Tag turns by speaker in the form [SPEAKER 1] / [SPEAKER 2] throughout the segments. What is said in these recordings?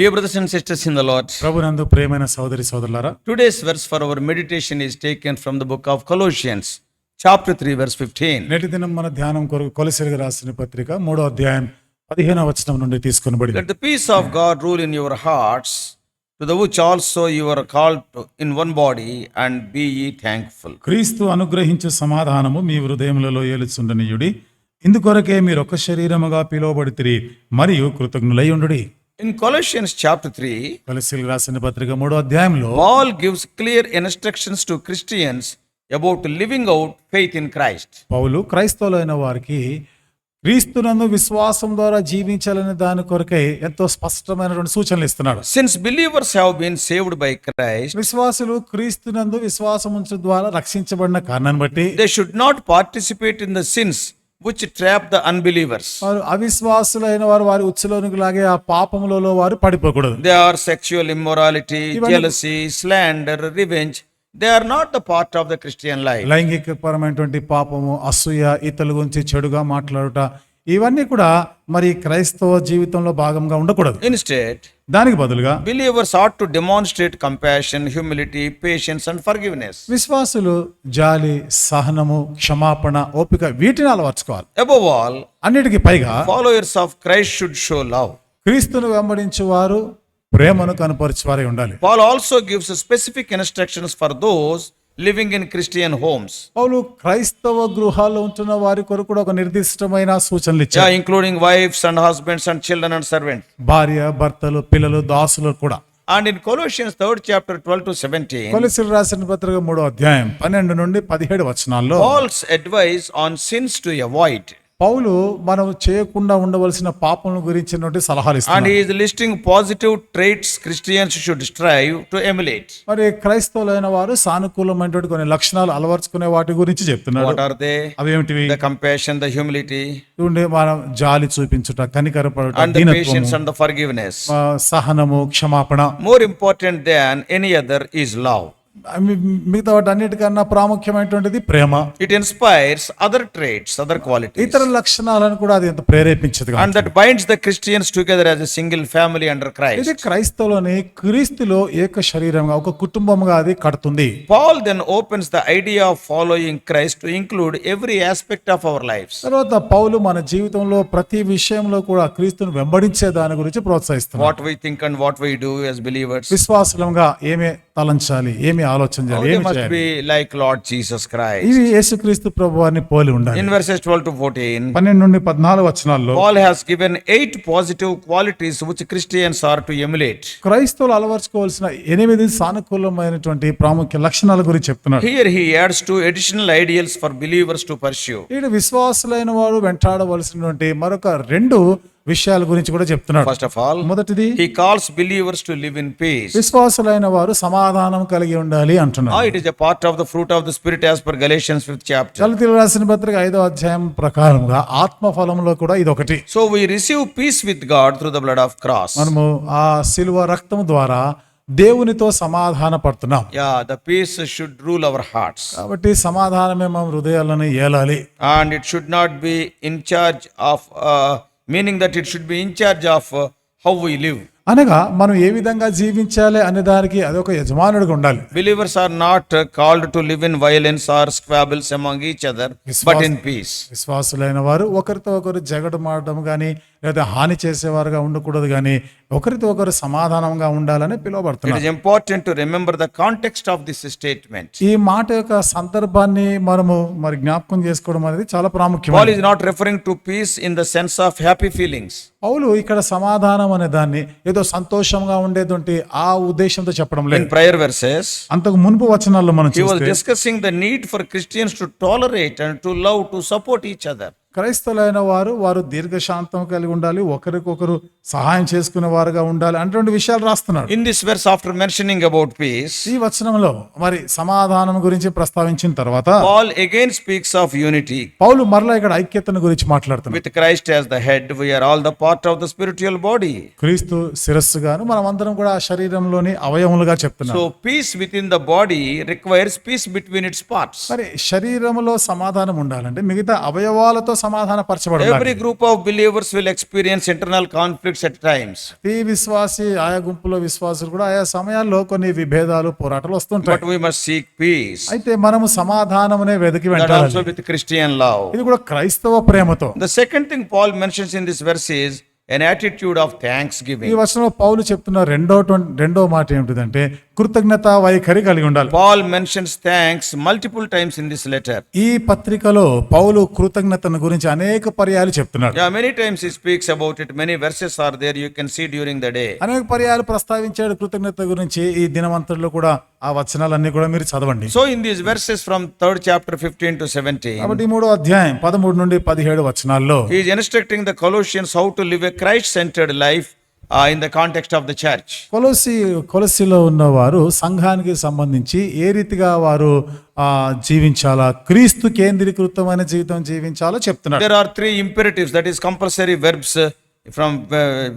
[SPEAKER 1] Dear brothers and sisters in the Lord,
[SPEAKER 2] ప్రభునందు ప్రేమైన సోదరి సోదరులారా
[SPEAKER 1] today's verse for our meditation is taken from the book of Colossians, chapter 3, verse 15.
[SPEAKER 2] నేటి దినం మన ధ్యానం కొరకు కొలసిలుగా రాసిన పత్రిక మూడో అధ్యాయం పదిహేనవ వచనం నుండి తీసుకొనబడి
[SPEAKER 1] Let the peace of God rule in your hearts, to the which also you are called to in one body, and be ye thankful.
[SPEAKER 2] క్రీస్తు అనుగ్రహించు సమాధానము మీ హృదయములలో ఏలుచుండనీయుడి ఇందుకొరకే మీరు ఒక శరీరముగా పిలువబడితిరి మరియు కృతజ్ఞులై ఉండుడి
[SPEAKER 1] ఇన్ కొలషియన్స్ చాప్టర్ త్రీ
[SPEAKER 2] కొలసిల్ రాసిన పత్రిక మూడో అధ్యాయంలో
[SPEAKER 1] Paul gives clear instructions to Christians about living out faith in Christ
[SPEAKER 2] పౌలు క్రైస్తవులైన వారికి క్రీస్తునందు విశ్వాసం ద్వారా జీవించాలనే దాని కొరకై ఎంతో స్పష్టమైనటువంటి సూచనలు ఇస్తున్నాడు.
[SPEAKER 1] Since believers have been saved by Christ
[SPEAKER 2] విశ్వాసులు క్రీస్తునందు విశ్వాసం ఉంచడం ద్వారా రక్షించబడిన కారణాన్ని బట్టి
[SPEAKER 1] they should not participate in the sins which trap the unbelievers.
[SPEAKER 2] వారు అవిశ్వాసులైన వారు వారి ఉచ్చులోనికి లాగే ఆ పాపములలో వారు పడిపోకూడదు
[SPEAKER 1] They are sexual immorality, jealousy, slander, revenge. They are not the part of the Christian life.
[SPEAKER 2] లైంగిక పరమైనటువంటి పాపము అసూయ ఇతరుల గురించి చెడుగా మాట్లాడుట ఇవన్నీ కూడా మరి క్రైస్తవ జీవితంలో భాగంగా ఉండకూడదు.
[SPEAKER 1] ఇన్ స్టేట్
[SPEAKER 2] దానికి బదులుగా
[SPEAKER 1] believers ought to demonstrate compassion humility patience and forgiveness
[SPEAKER 2] విశ్వాసులు జాలి సహనము క్షమాపణ ఓపిక వీటిని అలవర్చుకోవాలి.
[SPEAKER 1] అబౌవ్ ఆల్
[SPEAKER 2] అన్నిటికి పైగా
[SPEAKER 1] followers of Christ should show love
[SPEAKER 2] క్రీస్తును వెంబడించే వారు ప్రేమను కనపరిచే వారే ఉండాలి.
[SPEAKER 1] Paul also gives specific instructions for those living in Christian homes
[SPEAKER 2] అవును క్రైస్తవ గృహాల్లో ఉంటున్న వారి కొరకు కూడా ఒక నిర్దిష్టమైన సూచనలు ఇచ్చా
[SPEAKER 1] including wives and husbands and children and servant
[SPEAKER 2] భార్య భర్తలు పిల్లలు దాసులు కూడా.
[SPEAKER 1] And in Colossians third chapter twelve to seventeen
[SPEAKER 2] కొలసిల్ రాసిన పత్రిక మూడో అధ్యాయం పన్నెండు నుండి పదిహేడు వచనాల్లో
[SPEAKER 1] Paul's advice on sins to avoid
[SPEAKER 2] పౌలు మనం చేయకుండా ఉండవలసిన పాపములను గురించినటువంటి సలహాలు ఇస్తాడు
[SPEAKER 1] and is listing positive traits Christians should strive to emulate
[SPEAKER 2] మరి క్రైస్తవులైన వారు సానుకూలమైనటువంటి కొన్ని లక్షణాలు అలవర్చుకునే వాటి గురించి
[SPEAKER 1] చెప్తున్నారు వాట్
[SPEAKER 2] దే
[SPEAKER 1] అవి ఏంటి ది ద
[SPEAKER 2] హ్యూమిలిటీ మనం జాలి చూపించుట కనికరపడుట
[SPEAKER 1] and the and the forgiveness
[SPEAKER 2] సహనము క్షమాపణ.
[SPEAKER 1] More important than any other is love
[SPEAKER 2] మిగతా వాటి అన్నిటికన్నా ప్రాముఖ్యమైనటువంటిది ప్రేమ.
[SPEAKER 1] It inspires other traits other quality
[SPEAKER 2] ఇతర లక్షణాలను కూడా అది ఎంత ప్రేరేపించదు
[SPEAKER 1] and that binds the Christians together as a single family under Christ
[SPEAKER 2] ఇది క్రైస్తవులని క్రీస్తులో ఏక శరీరంగా ఒక కుటుంబంగా అది కడుతుంది.
[SPEAKER 1] Paul then opens the idea of following Christ to include every aspect of our life
[SPEAKER 2] తర్వాత పౌలు మన జీవితంలో ప్రతి విషయంలో కూడా క్రీస్తుని వెంబడించే దాని గురించి ప్రోత్సహిస్తాం
[SPEAKER 1] what we think and what we do as believers
[SPEAKER 2] విశ్వాసలంగా ఏమే తలంచాలి ఏమి ఆలోచన
[SPEAKER 1] లైక్ లార్డ్ జీసస్ క్రైస్ట్
[SPEAKER 2] ఇది యేసుక్రీస్తు ప్రభు పోలి ఉండాలి.
[SPEAKER 1] ఇన్ వర్సెస్ 12 టు 14
[SPEAKER 2] 12 నుండి పద్నాలుగు వచనాల్లో
[SPEAKER 1] Paul has given eight positive qualities which Christians are to emulate
[SPEAKER 2] క్రైస్తవులు అలవర్చుకోవాల్సిన ఎనిమిది సానుకూలమైనటువంటి ప్రాముఖ్య లక్షణాల గురించి చెప్తున్నాడు.
[SPEAKER 1] Here adds two additional ideals for believers to pursue
[SPEAKER 2] ఇది విశ్వాసులైన వాడు వెంటాడవలసినటువంటి మరొక రెండు విషయాల గురించి కూడా చెప్తున్నాడు.
[SPEAKER 1] ఫస్ట్ ఆఫ్ ఆల్
[SPEAKER 2] మొదటిది
[SPEAKER 1] he calls believers to live in peace
[SPEAKER 2] విశ్వాసులైన వారు సమాధానం కలిగి ఉండాలి అంటున్నాడు.
[SPEAKER 1] It is a part of the fruit of the spirit as per Galatians fifth chapter
[SPEAKER 2] గలతీయుల రాసిన పత్రిక ఐదో అధ్యాయం ప్రకారంగా ఆత్మ ఫలంలో కూడా ఇది ఒకటి
[SPEAKER 1] so we receive peace with God through the blood of cross
[SPEAKER 2] మనము ఆ సిల్వ రక్తం ద్వారా దేవునితో సమాధాన పడుతున్నాం.
[SPEAKER 1] Yeah the peace should rule our hearts
[SPEAKER 2] కాబట్టి సమాధానమే మా హృదయాలను ఏలాలి.
[SPEAKER 1] And it should not be in charge of uh, meaning that it should be in charge of uh, how we live.
[SPEAKER 2] అనగా మనం ఏ విధంగా జీవించాలి అనే దానికి అదొక యజమానుడిగా ఉండాలి
[SPEAKER 1] Believers are not uh, called to live in violence or squabbles among each other, but in peace.
[SPEAKER 2] విశ్వాసులైన వారు ఒకరితో ఒకరు జగడు మాడడం కానీ లేదా హాని చేసేవారుగా ఉండకూడదు కానీ ఒకరితో ఒకరు సమాధానంగా ఉండాలని
[SPEAKER 1] పిలువబడుతుంది important to remember the context of this statement
[SPEAKER 2] ఈ మాట యొక్క సందర్భాన్ని మనము మరి జ్ఞాపకం చేసుకోవడం అనేది చాలా ప్రాముఖ్యం
[SPEAKER 1] Paul to peace in the sense of happy feelings
[SPEAKER 2] అవును ఇక్కడ సమాధానం అనే దాన్ని ఏదో సంతోషంగా ఉండేది ఆ ఉద్దేశంతో చెప్పడం లేదు.
[SPEAKER 1] ప్రయర్ వర్సెస్
[SPEAKER 2] అంతకు మునుపు వచనాల్లో మనం
[SPEAKER 1] discussing the need for Christians to tolerate and to love to support each other
[SPEAKER 2] క్రైస్తవులైన వారు వారు దీర్ఘశాంతం కలిగి ఉండాలి ఒకరికొకరు సహాయం చేసుకునే వారుగా ఉండాలి అటువంటి విషయాలు రాస్తున్నాడు
[SPEAKER 1] In this verse, after mentioning about peace,
[SPEAKER 2] ఈ వచనంలో మరి సమాధానం గురించి ప్రస్తావించిన తర్వాత
[SPEAKER 1] Paul again speaks of unity.
[SPEAKER 2] పౌలు మరలా ఇక్కడ ఐక్యతను గురించి మాట్లాడుతున్నాడు
[SPEAKER 1] With Christ as the head, we are all the part of the spiritual body.
[SPEAKER 2] క్రీస్తు శిరస్సుగాను మనం అందరం కూడా శరీరంలోని అవయవములుగా చెప్తున్నాం
[SPEAKER 1] So, peace within the body requires peace between its parts.
[SPEAKER 2] మరి శరీరంలో సమాధానం ఉండాలంటే మిగతా అవయవాలతో సమాధాన పరచబడు
[SPEAKER 1] every group of believers will experience internal conflicts at times
[SPEAKER 2] ఈ విశ్వాసి ఆయా గుంపులో విశ్వాసులు కూడా ఆయా సమయాల్లో కొన్ని విభేదాలు పోరాటాలు వస్తుంటాయి.
[SPEAKER 1] But we must seek peace
[SPEAKER 2] అయితే మనము సమాధానమునే
[SPEAKER 1] వెదకి
[SPEAKER 2] వెంటాలి
[SPEAKER 1] క్రిస్టియన్ లవ్
[SPEAKER 2] ఇది కూడా క్రైస్తవ ప్రేమతో.
[SPEAKER 1] The second thing Paul mentions in this verses verse is an attitude of
[SPEAKER 2] ఈ. వచనంలో పౌలు చెప్తున్న రెండో రెండో మాట ఏమిటిదంటే కృతజ్ఞత వైఖరి కలిగి ఉండాలి
[SPEAKER 1] Paul mentions thanks multiple times in this letter.
[SPEAKER 2] ఈ పత్రికలో పౌలు కృతజ్ఞతను గురించి అనేక పర్యాలు చెప్తున్నాడు
[SPEAKER 1] Yeah, many times he speaks about it. Many verses are there you can see during the day.
[SPEAKER 2] అనేక పర్యాలు ప్రస్తావించాడు కృతజ్ఞత గురించి ఈ దినవంతుల్లో కూడా ఆ వచనాలన్నీ కూడా మీరు చదవండి
[SPEAKER 1] So in these verses from third chapter 15 to 17,
[SPEAKER 2] కాబట్టి మూడో అధ్యాయం పదమూడు నుండి పదిహేడు వచనాల్లో
[SPEAKER 1] he is instructing the Colossians how to live Christ centred life in the context of the church
[SPEAKER 2] Colossae కొలసిలో ఉన్నవారు సంఘానికి సంబంధించి ఏ రీతిగా వారు జీవించాలా? క్రీస్తు కేంద్రీకృతమైన జీవితం జీవించాలో? చెప్తున్నారు.
[SPEAKER 1] There are three imperatives that is compulsory verbs from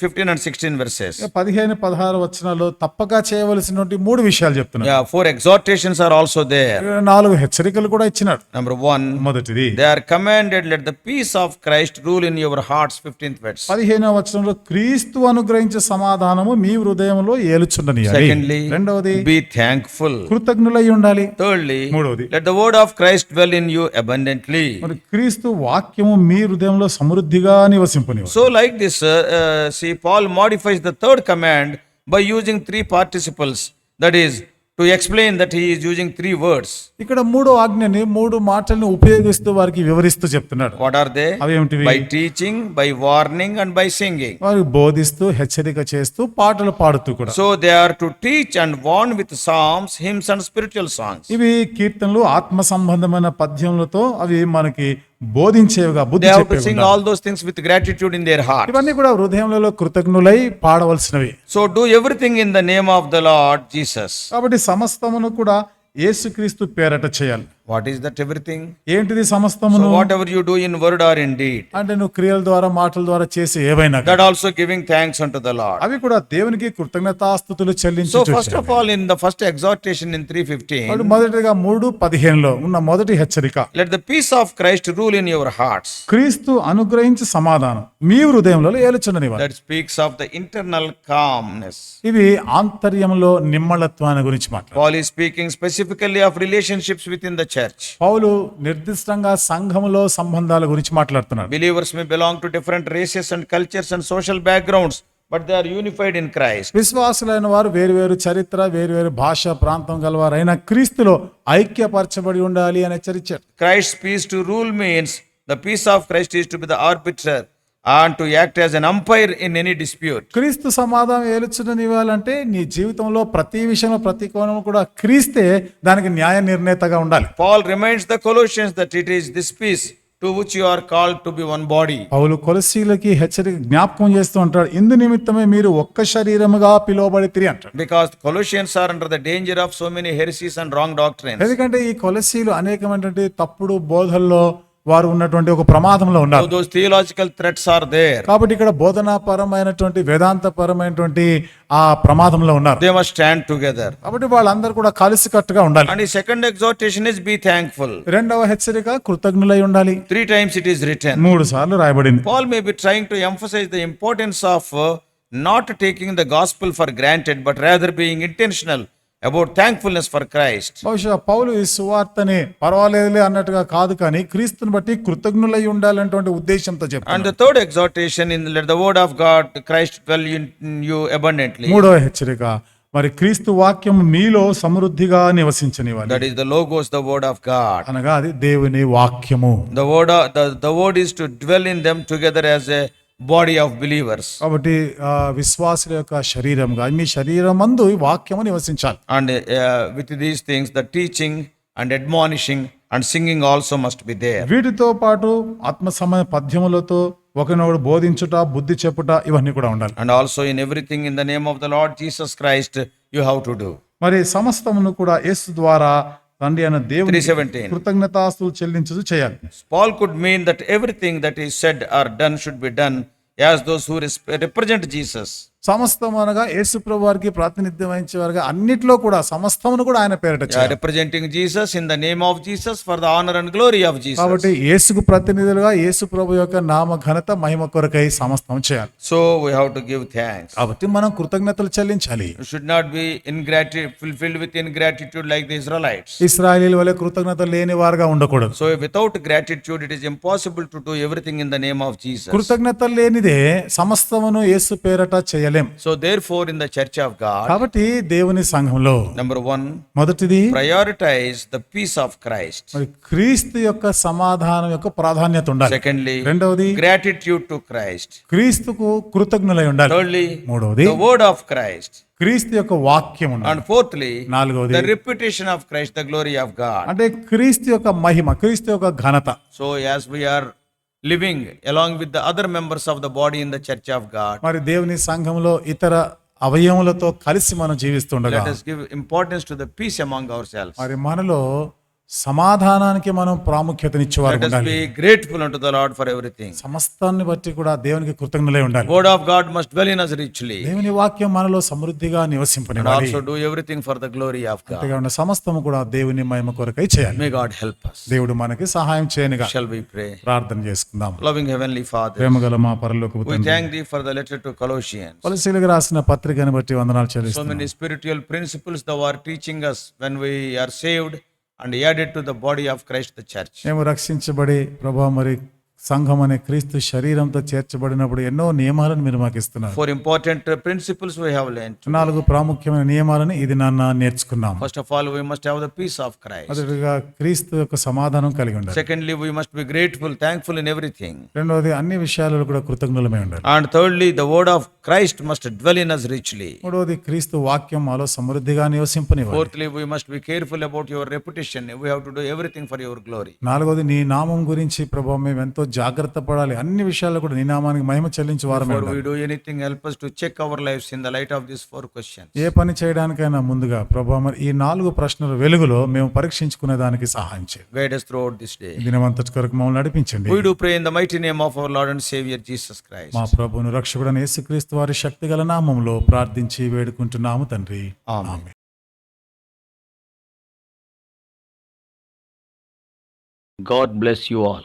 [SPEAKER 1] fifteen and sixteen verses
[SPEAKER 2] పదిహేను పదహారు వచ్చినాల్లో తప్పక చేయవలసినటువంటి మూడు విషయాలు
[SPEAKER 1] చెప్తున్నా four exhortations are also they
[SPEAKER 2] నాలుగు హెచ్చరికలు కూడా ఇచ్చినాడు.
[SPEAKER 1] నెంబర్ వన్
[SPEAKER 2] మొదటిది
[SPEAKER 1] they are commanded let the peace of Christ rule in your hearts fifteenth verse
[SPEAKER 2] పదిహేను వచ్చినంలో క్రీస్తు అనుగ్రహించే సమాధానము మీ హృదయంలో ఏలుచుండని
[SPEAKER 1] సెకండ్లీ
[SPEAKER 2] రెండవది
[SPEAKER 1] బి థ్యాంక్ఫుల్
[SPEAKER 2] కృతజ్ఞులై ఉండాలి.
[SPEAKER 1] థర్డ్లీ
[SPEAKER 2] మూడవది
[SPEAKER 1] let the word of Christ dwell in you abundantly
[SPEAKER 2] క్రీస్తు వాక్యము మీ హృదయంలో సమృద్ధిగా నివసింపని
[SPEAKER 1] so like this, uh, uh, see, Paul modifies the third command by using three participles. That is, to explain that he is using three words.
[SPEAKER 2] ఇక్కడ మూడో ఆజ్ఞని మూడు మాటల్ని ఉపయోగిస్తూ వారికి వివరిస్తూ చెప్తున్నాడు
[SPEAKER 1] What are they?
[SPEAKER 2] అవి ఏమిటివి
[SPEAKER 1] By teaching, by warning, and by singing.
[SPEAKER 2] వారికి బోధిస్తూ హెచ్చరిక చేస్తూ పాటలు పాడుతూ కూడా
[SPEAKER 1] So, they are to teach and warn with psalms, hymns, and spiritual songs.
[SPEAKER 2] ఇవి కీర్తనలు ఆత్మ సంబంధమైన పద్యములతో అవి మనకి బోధించేవిగా బుద్ధి
[SPEAKER 1] all those things with gratitude in their heart
[SPEAKER 2] ఇవన్నీ కూడా హృదయంలో కృతజ్ఞులై పాడవలసినవి.
[SPEAKER 1] So do everything in the name of the Lord Jesus
[SPEAKER 2] కాబట్టి సమస్తమును కూడా యేసుక్రీస్తు పేరట చేయాలి.
[SPEAKER 1] వాట్ ఈస్ దట్ ఎవ్రీథింగ్
[SPEAKER 2] ఏంటిది
[SPEAKER 1] సమస్తము whatever you do in word or in deed
[SPEAKER 2] అంటే నువ్వు క్రియల ద్వారా మాటల ద్వారా చేసి ఏవైనా
[SPEAKER 1] that also giving thanks unto the Lord
[SPEAKER 2] అవి కూడా దేవునికి కృతజ్ఞతా స్తుతులు చెల్లించు
[SPEAKER 1] so first of all in the first exhortation in 315
[SPEAKER 2] మొదటిగా 3 15 లో ఉన్న మొదటి హెచ్చరిక.
[SPEAKER 1] Let the peace of Christ rule in your hearts
[SPEAKER 2] క్రీస్తు అనుగ్రహించి సమాధానం. మీ హృదయంలో ఏలుచుననివ్వండి
[SPEAKER 1] that speaks of the internal calmness
[SPEAKER 2] ఇది ఆంతర్యంలో నిమ్మలత్వాన్ని గురించి మాట్లాడుతుంది.
[SPEAKER 1] Paul is speaking specifically of relationships within the church
[SPEAKER 2] పౌలు నిర్దిష్టంగా సంఘములో సంబంధాల గురించి మాట్లాడుతున్నారు
[SPEAKER 1] believers may belong to different races and cultures and social backgrounds but they are unified in Christ
[SPEAKER 2] విశ్వాసులైన వారు వేరువేరు చరిత్ర వేరువేరు భాష ప్రాంతం గలవారు అయినా క్రీస్తులో ఐక్యపరచబడి ఉండాలి అనే చరిత్ర
[SPEAKER 1] Christ peace to rule means the peace of Christ is to be the arbiter and to act as an umpire in any dispute.
[SPEAKER 2] క్రీస్తు సమాధానం ఏలుచుడని ఇవ్వాలంటే నీ జీవితంలో ప్రతి విషయంలో ప్రతి కోణం కూడా క్రీస్తే దానికి న్యాయ నిర్ణేతగా ఉండాలి
[SPEAKER 1] Paul reminds the Colossians that it is this peace to which you are called to be one body.
[SPEAKER 2] పౌలు కొలసీలకి హెచ్చరిక జ్ఞాపకం చేస్తూ ఉంటాడు ఇందు నిమిత్తమే మీరు ఒక్క శరీరముగా పిలువబడి తిరిగి అంటాడు
[SPEAKER 1] Because Colossians are under the danger of so many heresies and wrong doctrines.
[SPEAKER 2] ఎందుకంటే ఈ కొలసీలు అనేకమైనటువంటి తప్పుడు బోధల్లో వారు ఉన్నటువంటి ఒక ప్రమాదంలో ఉన్నారు.
[SPEAKER 1] థియోలాజికల్ థ్రెట్స్ ఆర్ దే
[SPEAKER 2] కాబట్టి ఇక్కడ బోధనా పరమైనటువంటి వేదాంత పరమైనటువంటి ఆ ప్రమాదంలో ఉన్నారు.
[SPEAKER 1] దే స్టాండ్ టుగెదర్
[SPEAKER 2] కాబట్టి వాళ్ళందరూ కూడా కలిసి కట్టుగా ఉండాలి
[SPEAKER 1] and second exhortation is be thankful
[SPEAKER 2] రెండవ హెచ్చరిక కృతజ్ఞులై ఉండాలి.
[SPEAKER 1] Three times it is written
[SPEAKER 2] మూడు సార్లు రాయబడింది.
[SPEAKER 1] Paul may be trying to emphasize the importance of not taking the gospel for granted but rather being intentional intentional about thankfulness for Christ.
[SPEAKER 2] బహుశా పౌలు ఈ సువార్తని పర్వాలేదులే అన్నట్టుగా కాదు కానీ క్రీస్తుని బట్టి కృతజ్ఞులై ఉండాలన్నటువంటి ఉద్దేశంతో చెప్తాను
[SPEAKER 1] And the third exhortation in let the word of God, Christ dwell in you abundantly.
[SPEAKER 2] మూడవ హెచ్చరిక మరి క్రీస్తు వాక్యం మీలో సమృద్ధిగా నివసించనివ్వాలి
[SPEAKER 1] That is the logos, the word of God.
[SPEAKER 2] అనగా అది దేవుని వాక్యము
[SPEAKER 1] The word, of, the, the word is to dwell in them together body of believers
[SPEAKER 2] కాబట్టి విశ్వాసుల యొక్క శరీరంగా మీ శరీరం మందు వాక్యము నివసించాలి.
[SPEAKER 1] And with these things the teaching and admonishing and singing also must be they
[SPEAKER 2] వీటితో పాటు ఆత్మ సమయ పద్యములతో ఒకనొకడు బోధించుట బుద్ధి చెప్పుట ఇవన్నీ కూడా ఉండాలి.
[SPEAKER 1] And also in everything in the name of the Lord Jesus Christ you how to do
[SPEAKER 2] మరి సమస్తమును కూడా యేసు ద్వారా తండ్రి అయిన దేవుని
[SPEAKER 1] 317.
[SPEAKER 2] కృతజ్ఞతాస్తులు చెల్లించు చేయాలి
[SPEAKER 1] Paul could mean that everything that is said or done should be done as those who res- represent Jesus.
[SPEAKER 2] సమస్తం అనగా యేసుప్రభు వారికి ప్రాతినిధ్యం వహించే వారికి అన్నిట్లో కూడా సమస్తమును కూడా ఆయన పేరట
[SPEAKER 1] representing Jesus in the name of Jesus for the honour and glory of Jesus
[SPEAKER 2] కాబట్టి యేసుకు ప్రతినిధులుగా యేసు ప్రభు యొక్క నామ ఘనత మహిమ కొరకై సమస్తం చేయాలి.
[SPEAKER 1] So we have to give thanks
[SPEAKER 2] కాబట్టి మనం కృతజ్ఞతలు చెల్లించాలి.
[SPEAKER 1] Should not be ingratitude fulfilled with ingratitude like the Israelites
[SPEAKER 2] ఇజ్రాయెలీల వలే కృతజ్ఞత లేని వారగా ఉండకూడదు.
[SPEAKER 1] So without gratitude it is impossible to do everything in the name of Jesus
[SPEAKER 2] కృతజ్ఞత లేనిదే సమస్తమును యేసు పేరట చేయాలి శరీరం
[SPEAKER 1] so therefore in the church of God
[SPEAKER 2] కాబట్టి దేవుని సంఘంలో
[SPEAKER 1] నెంబర్ వన్
[SPEAKER 2] మొదటిది
[SPEAKER 1] prioritise the peace of Christ
[SPEAKER 2] క్రీస్తు యొక్క సమాధానం యొక్క ప్రాధాన్యత ఉండాలి.
[SPEAKER 1] సెకండ్లీ
[SPEAKER 2] రెండవది
[SPEAKER 1] గ్రాటిట్యూడ్ టు క్రైస్ట్
[SPEAKER 2] క్రీస్తుకు కృతజ్ఞులై ఉండాలి. మూడవది
[SPEAKER 1] వర్డ్ ఆఫ్ క్రైస్ట్
[SPEAKER 2] క్రీస్తు యొక్క వాక్యం
[SPEAKER 1] అండ్ ఫోర్త్లీ
[SPEAKER 2] నాలుగవది
[SPEAKER 1] reputation of Christ the glory of God
[SPEAKER 2] అంటే క్రీస్తు యొక్క మహిమ క్రీస్తు యొక్క ఘనత.
[SPEAKER 1] So as we are living along with the other members of the body in the church of God,
[SPEAKER 2] మరి దేవుని సంఘంలో ఇతర అవయవములతో కలిసి మనం జీవిస్తుండగా
[SPEAKER 1] let us give importance to the peace among ourselves.
[SPEAKER 2] మరి మనలో సమాధానానికి మనం ప్రాముఖ్యత
[SPEAKER 1] ఇచ్చేవారు grateful to the lord for everything
[SPEAKER 2] సమస్తాన్ని బట్టి కూడా దేవునికి కృతజ్ఞతలే ఉండాలి.
[SPEAKER 1] Word of God must dwell in us
[SPEAKER 2] వాక్యం మనలో సమృద్ధిగా నివసింపనివ్వాలి
[SPEAKER 1] and everything for the glory of
[SPEAKER 2] సమస్తము కూడా దేవుని మహిమ కొరకై చేయాలి.
[SPEAKER 1] గాడ్ హెల్ప్
[SPEAKER 2] దేవుడు మనకి సహాయం చేయనిగా.
[SPEAKER 1] షల్ వి
[SPEAKER 2] ప్రార్థన చేసుకుందాం.
[SPEAKER 1] లవింగ్ హెవెన్లీ ఫాదర్
[SPEAKER 2] ప్రేమగల మా పరలోకపు తండ్రి
[SPEAKER 1] for the letter to Colossians
[SPEAKER 2] కొలొసీలకు రాసిన పత్రికను బట్టి వందనాలు
[SPEAKER 1] చెల్లిస్తున్నాము principles that are teaching us when we are saved. And add added to the body of Christ the church
[SPEAKER 2] మేము రక్షించబడి ప్రభా మరి సంఘం అనే క్రీస్తు శరీరంతో చేర్చబడినప్పుడు ఎన్నో నియమాలను మీరు మాకు ఇస్తున్నారు.
[SPEAKER 1] For important principles we have learn
[SPEAKER 2] నాలుగు ప్రాముఖ్యమైన నియమాలను ఇది నాన్న నేర్చుకున్నాం.
[SPEAKER 1] First of all we must have the peace of Christ
[SPEAKER 2] మొదటిగా క్రీస్తు యొక్క సమాధానం కలిగి ఉండాలి.
[SPEAKER 1] Secondly we must be grateful thankful in everything
[SPEAKER 2] రెండోది అన్ని విషయాలలో కూడా కృతజ్ఞులమై ఉండాలి.
[SPEAKER 1] And thirdly the word of Christ must dwell in us richly.
[SPEAKER 2] మూడోది క్రీస్తు వాక్యం మాలో సమృద్ధిగా నివసింపనివ్వాలి.
[SPEAKER 1] Fourthly we must be careful about your reputation we have to do everything for your glory
[SPEAKER 2] నాలుగోది నీ నామం గురించి ప్రభువా మేము ఎంతో జాగ్రత్త పడాలి. అన్ని విషయాల్లో కూడా నినామానికి మహిమ చెల్లించే
[SPEAKER 1] వారు madam anything help to check our lives in the light of this four questions
[SPEAKER 2] ఏ పని చేయడానికైనా ముందుగా ప్రభువా మరి ఈ నాలుగు ప్రశ్నలు వెలుగులో మేము పరీక్షించుకునే దానికి సహాయం చేయండి.
[SPEAKER 1] Guide us throughout this day
[SPEAKER 2] దినమంతటి కొరకు మమ్మల్ని నడిపించండి.
[SPEAKER 1] We do pray in mighty name of our lord and saviour Jesus Christ
[SPEAKER 2] మా ప్రభువును రక్షకుడైన యేసుక్రీస్తు వారి శక్తిగల నామములో ప్రార్థించి వేడుకుంటున్నాము తండ్రి.
[SPEAKER 1] ఆమేన్.
[SPEAKER 3] God bless you all.